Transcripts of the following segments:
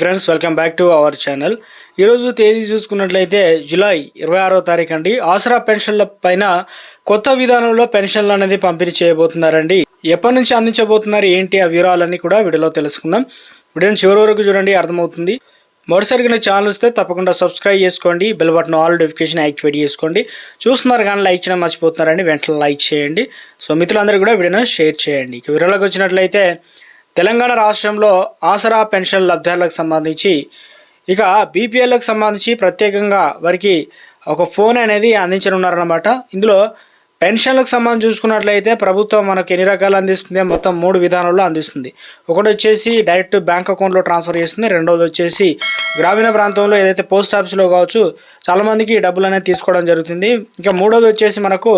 Friends welcome back to our channel ఈరోజు తేదీ చూసుకున్నట్లయితే జూలై ఇరవై ఆరో తారీఖు అండి. ఆసరా పెన్షన్ల పైన కొత్త విధానంలో పెన్షన్లు అనేది పంపిణీ చేయబోతున్నారండి. ఎప్పటి నుంచి అందించబోతున్నారు ఏంటి ఆ వివరాలన్నీ కూడా వీడియోలో తెలుసుకుందాం. వీడియోని చివరి వరకు చూడండి అర్థమవుతుంది. మొదటిసారిగా నా ఛానల్ వస్తే తప్పకుండా సబ్స్క్రైబ్ చేసుకోండి bell button all notification activate చేసుకోండి. చూస్తున్నారు కానీ లైక్ చేయడం మర్చిపోతున్నారండి వెంటనే లైక్ చేయండి. సో మిత్రులందరూ కూడా వీడియోను షేర్ చేయండి. ఇక వీడియోలోకి వచ్చినట్లయితే తెలంగాణ రాష్ట్రంలో ఆసరా పెన్షన్ లబ్ధిదారులకు సంబంధించి ఇక బీపీఎల్కి సంబంధించి ప్రత్యేకంగా వారికి ఒక ఫోన్ అనేది అందించనున్నారన్నమాట. ఇందులో పెన్షన్లకు సంబంధించి చూసుకున్నట్లయితే ప్రభుత్వం మనకు ఎన్ని రకాలు అందిస్తుంది? మొత్తం మూడు విధానాల్లో అందిస్తుంది. ఒకటి వచ్చేసి డైరెక్ట్ బ్యాంక్ అకౌంట్లో ట్రాన్స్ఫర్ చేస్తుంది. రెండోది వచ్చేసి గ్రామీణ ప్రాంతంలో ఏదైతే పోస్ట్ ఆఫీస్లో కావచ్చు చాలామందికి డబ్బులు అనేది తీసుకోవడం జరుగుతుంది. ఇంకా మూడోది వచ్చేసి మనకు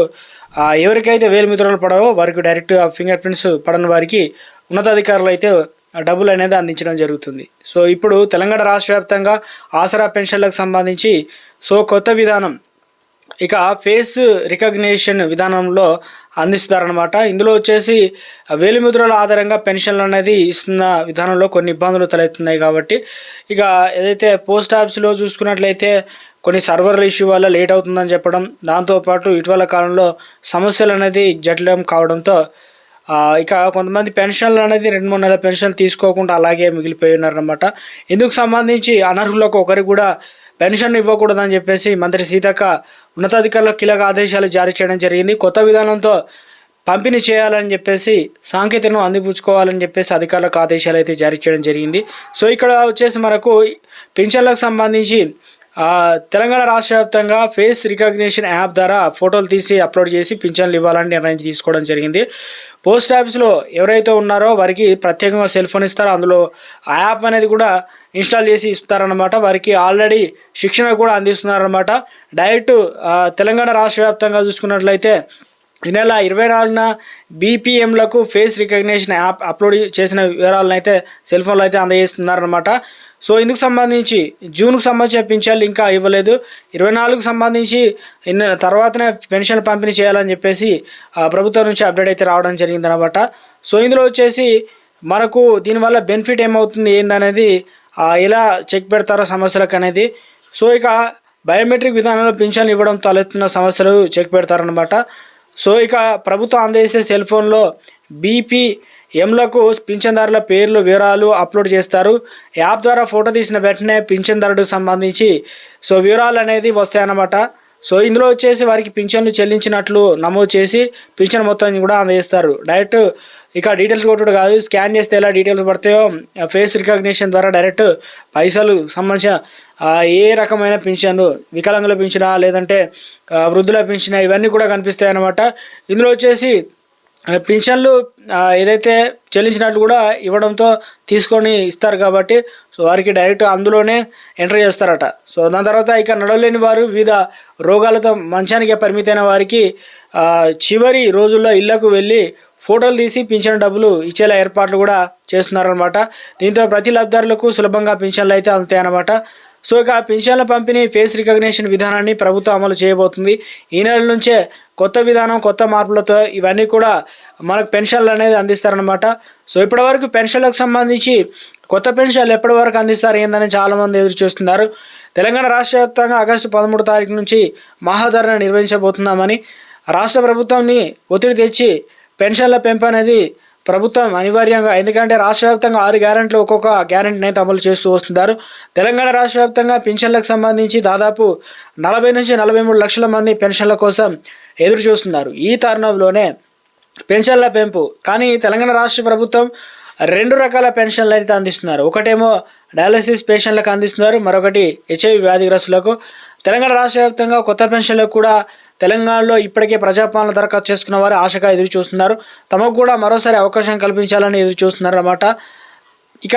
ఎవరికైతే వేలు మిత్రులు పడవో వారికి డైరెక్ట్ ఫింగర్ ప్రింట్స్ పడని వారికి ఉన్నతాధికారులు అయితే డబ్బులు అనేది అందించడం జరుగుతుంది. సో ఇప్పుడు తెలంగాణ రాష్ట్ర వ్యాప్తంగా ఆసరా పెన్షన్లకు సంబంధించి సో కొత్త విధానం ఇక ఫేస్ రికగ్నిషన్ విధానంలో అందిస్తారనమాట ఇందులో వచ్చేసి వేలిముద్రల ఆధారంగా పెన్షన్లు అనేది ఇస్తున్న విధానంలో కొన్ని ఇబ్బందులు తలెత్తున్నాయి కాబట్టి ఇక ఏదైతే పోస్ట్ ఆఫీస్లో చూసుకున్నట్లయితే కొన్ని సర్వర్ల ఇష్యూ వల్ల లేట్ అవుతుందని చెప్పడం దాంతోపాటు ఇటీవల కాలంలో సమస్యలు అనేది జటిలం కావడంతో ఇక కొంతమంది పెన్షన్లు అనేది రెండు మూడు నెలల పెన్షన్లు తీసుకోకుండా అలాగే మిగిలిపోయి ఉన్నారన్నమాట. ఇందుకు సంబంధించి అనర్హులకు ఒకరికి కూడా పెన్షన్ ఇవ్వకూడదని చెప్పేసి మంత్రి సీతక్క ఉన్నతాధికారులకు కీలక ఆదేశాలు జారీ చేయడం జరిగింది. కొత్త విధానంతో పంపిణీ చేయాలని చెప్పేసి సాంకేతికను అందిపుచ్చుకోవాలని చెప్పేసి అధికారులకు ఆదేశాలు అయితే జారీ చేయడం జరిగింది. సో ఇక్కడ వచ్చేసి మనకు పింఛన్లకు సంబంధించి తెలంగాణ రాష్ట్ర వ్యాప్తంగా ఫేస్ రికగ్నిషన్ యాప్ ద్వారా ఫోటోలు తీసి అప్లోడ్ చేసి పింఛన్లు ఇవ్వాలని నిర్ణయం తీసుకోవడం జరిగింది. పోస్ట్ ఆఫీస్లో ఎవరైతే ఉన్నారో వారికి ప్రత్యేకంగా సెల్ ఫోన్ ఇస్తారో. అందులో ఆ యాప్ అనేది కూడా ఇన్స్టాల్ చేసి ఇస్తారనమాట వారికి ఆల్రెడీ శిక్షణ కూడా అందిస్తున్నారనమాట డైరెక్ట్ తెలంగాణ రాష్ట్ర వ్యాప్తంగా చూసుకున్నట్లయితే ఈ నెల ఇరవై నాలుగున బీపీఎంలకు ఫేస్ రికగ్నిషన్ యాప్ అప్లోడ్ చేసిన వివరాలను అయితే సెల్ ఫోన్లో అయితే అందజేస్తున్నారనమాట సో ఇందుకు సంబంధించి జూన్కు సంబంధించిన పింఛన్లు ఇంకా ఇవ్వలేదు. ఇరవై నాలుగుకు సంబంధించి తర్వాతనే పెన్షన్ పంపిణీ చేయాలని చెప్పేసి ఆ, ప్రభుత్వం నుంచి అప్డేట్ అయితే రావడం జరిగిందనమాట. సో ఇందులో వచ్చేసి మనకు దీనివల్ల బెనిఫిట్ ఏమవుతుంది ఏందనేది ఎలా చెక్ పెడతారో సమస్యలకు అనేది. సో ఇక బయోమెట్రిక్ విధానంలో పింఛన్లు ఇవ్వడం తలెత్తున్న సమస్యలు చెక్ పెడతారనమాట. సో ఇక ప్రభుత్వం అందజేసే సెల్ ఫోన్లో బీపీ ఎంలకు పింఛన్దారుల పేర్లు వివరాలు అప్లోడ్ చేస్తారు. యాప్ ద్వారా ఫోటో తీసిన వెంటనే పింఛన్దారుడికి సంబంధించి సో వివరాలు అనేది వస్తాయన్నమాట. సో ఇందులో వచ్చేసి వారికి పింఛన్లు చెల్లించినట్లు నమోదు చేసి పింఛన్ మొత్తం కూడా అందజేస్తారు. డైరెక్ట్ ఇక డీటెయిల్స్ కొట్టుడు కాదు. స్కాన్ చేస్తే ఎలా డీటెయిల్స్ పడతాయో ఫేస్ రికగ్నిషన్ ద్వారా డైరెక్ట్ పైసలు సంబంధించిన ఏ రకమైన పింఛన్లు వికలాంగుల పింఛనా లేదంటే వృద్ధుల పింఛనా ఇవన్నీ కూడా కనిపిస్తాయి అన్నమాట ఇందులో వచ్చేసి పింఛన్లు ఏదైతే చెల్లించినట్లు కూడా ఇవ్వడంతో తీసుకొని ఇస్తారు కాబట్టి సో వారికి డైరెక్ట్ అందులోనే ఎంటర్ చేస్తారట. సో దాని తర్వాత ఇక నడవలేని వారు వివిధ రోగాలతో మంచానికే పరిమితమైన వారికి చివరి రోజుల్లో ఇళ్ళకు వెళ్ళి ఫోటోలు తీసి పింఛన్ డబ్బులు ఇచ్చేలా ఏర్పాట్లు కూడా చేస్తున్నారనమాట దీంతో ప్రతి లబ్ధిదారులకు సులభంగా పింఛన్లు అయితే అందుతాయన్నమాట. సో ఇక పింఛన్ల పంపిణీ ఫేస్ రికగ్నిషన్ విధానాన్ని ప్రభుత్వం అమలు చేయబోతుంది. ఈ నెల నుంచే కొత్త విధానం కొత్త మార్పులతో ఇవన్నీ కూడా మనకు పెన్షన్లు అనేది అందిస్తారనమాట సో ఇప్పటివరకు పెన్షన్లకు సంబంధించి కొత్త పెన్షన్లు ఎప్పటి వరకు అందిస్తారు ఏందని చాలామంది ఎదురు చూస్తున్నారు. తెలంగాణ రాష్ట్ర వ్యాప్తంగా ఆగస్టు పదమూడు తారీఖు నుంచి మహాధరణ నిర్వహించబోతున్నామని రాష్ట్ర ప్రభుత్వాన్ని ఒత్తిడి తెచ్చి పెన్షన్ల పెంపు అనేది ప్రభుత్వం అనివార్యంగా ఎందుకంటే రాష్ట్ర వ్యాప్తంగా ఆరు గ్యారెంట్లు ఒక్కొక్క గ్యారెంటీని అయితే అమలు చేస్తూ వస్తున్నారు. తెలంగాణ రాష్ట్ర వ్యాప్తంగా పెన్షన్లకు సంబంధించి దాదాపు నలభై నుంచి నలభై మూడు లక్షల మంది పెన్షన్ల కోసం ఎదురు చూస్తున్నారు. ఈ తరుణంలోనే పెన్షన్ల పెంపు కానీ తెలంగాణ రాష్ట్ర ప్రభుత్వం రెండు రకాల పెన్షన్లు అయితే అందిస్తున్నారు. ఒకటేమో డయాలసిస్ పేషెంట్లకు అందిస్తున్నారు మరొకటి హెచ్ఐవి వ్యాధిగ్రస్తులకు. తెలంగాణ రాష్ట్ర వ్యాప్తంగా కొత్త పెన్షన్లకు కూడా తెలంగాణలో ఇప్పటికే ప్రజాపాలన దరఖాస్తు చేసుకున్న వారు ఆశగా ఎదురు చూస్తున్నారు. తమకు కూడా మరోసారి అవకాశం కల్పించాలని ఎదురు చూస్తున్నారు అన్నమాట ఇక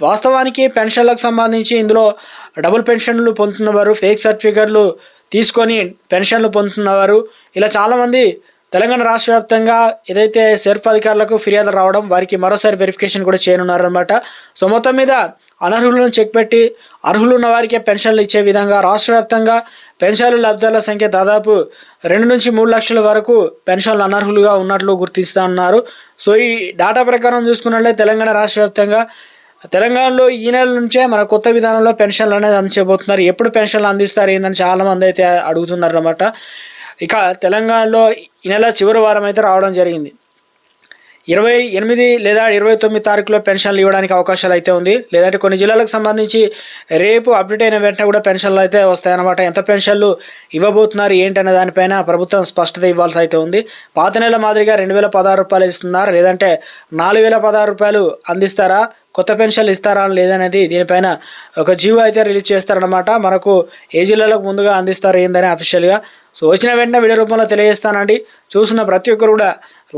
వాస్తవానికి పెన్షన్లకు సంబంధించి ఇందులో డబుల్ పెన్షన్లు పొందుతున్నవారు ఫేక్ సర్టిఫికెట్లు తీసుకొని పెన్షన్లు పొందుతున్నవారు. ఇలా చాలామంది తెలంగాణ రాష్ట్ర వ్యాప్తంగా ఏదైతే సెర్ఫ్ అధికారులకు ఫిర్యాదు రావడం వారికి మరోసారి వెరిఫికేషన్ కూడా చేయనున్నారనమాట సో మొత్తం మీద అనర్హులను చెక్ పెట్టి అర్హులున్న వారికే పెన్షన్లు ఇచ్చే విధంగా రాష్ట్ర వ్యాప్తంగా పెన్షన్ల లబ్ధాల సంఖ్య దాదాపు రెండు నుంచి మూడు లక్షల వరకు పెన్షన్లు అనర్హులుగా ఉన్నట్లు గుర్తిస్తా ఉన్నారు. సో ఈ డేటా ప్రకారం చూసుకున్నట్లయితే తెలంగాణ రాష్ట్ర వ్యాప్తంగా తెలంగాణలో ఈ నెల నుంచే మన కొత్త విధానంలో పెన్షన్లు అనేది అందించబోతున్నారు. ఎప్పుడు పెన్షన్లు అందిస్తారు ఏందని చాలామంది అయితే అడుగుతున్నారు అనమాట ఇక తెలంగాణలో ఈ నెల చివరి వారం అయితే రావడం జరిగింది. ఇరవై ఎనిమిది లేదా ఇరవై తొమ్మిది తారీఖులో పెన్షన్లు ఇవ్వడానికి అవకాశాలు అయితే ఉంది. లేదంటే కొన్ని జిల్లాలకు సంబంధించి రేపు అప్డేట్ అయిన వెంటనే కూడా పెన్షన్లు అయితే వస్తాయన్నమాట. ఎంత పెన్షన్లు ఇవ్వబోతున్నారు ఏంటనే దానిపైన ప్రభుత్వం స్పష్టత ఇవ్వాల్సి అయితే ఉంది. పాత నెల మాదిరిగా రెండు వేల పదహారు రూపాయలు ఇస్తున్నారు లేదంటే నాలుగు వేల పదహారు రూపాయలు అందిస్తారా కొత్త పెన్షన్లు ఇస్తారా లేదనేది దీనిపైన ఒక జీవో అయితే రిలీజ్ చేస్తారనమాట మనకు ఏ జిల్లాలకు ముందుగా అందిస్తారు ఏందని అఫీషియల్గా సో వచ్చిన వెంటనే వీడియో రూపంలో తెలియజేస్తానండి. చూసిన ప్రతి ఒక్కరు కూడా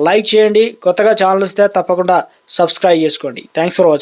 లైక్ చేయండి. కొత్తగా ఛానల్ వస్తే తప్పకుండా సబ్స్క్రైబ్ చేసుకోండి. Thanks for watching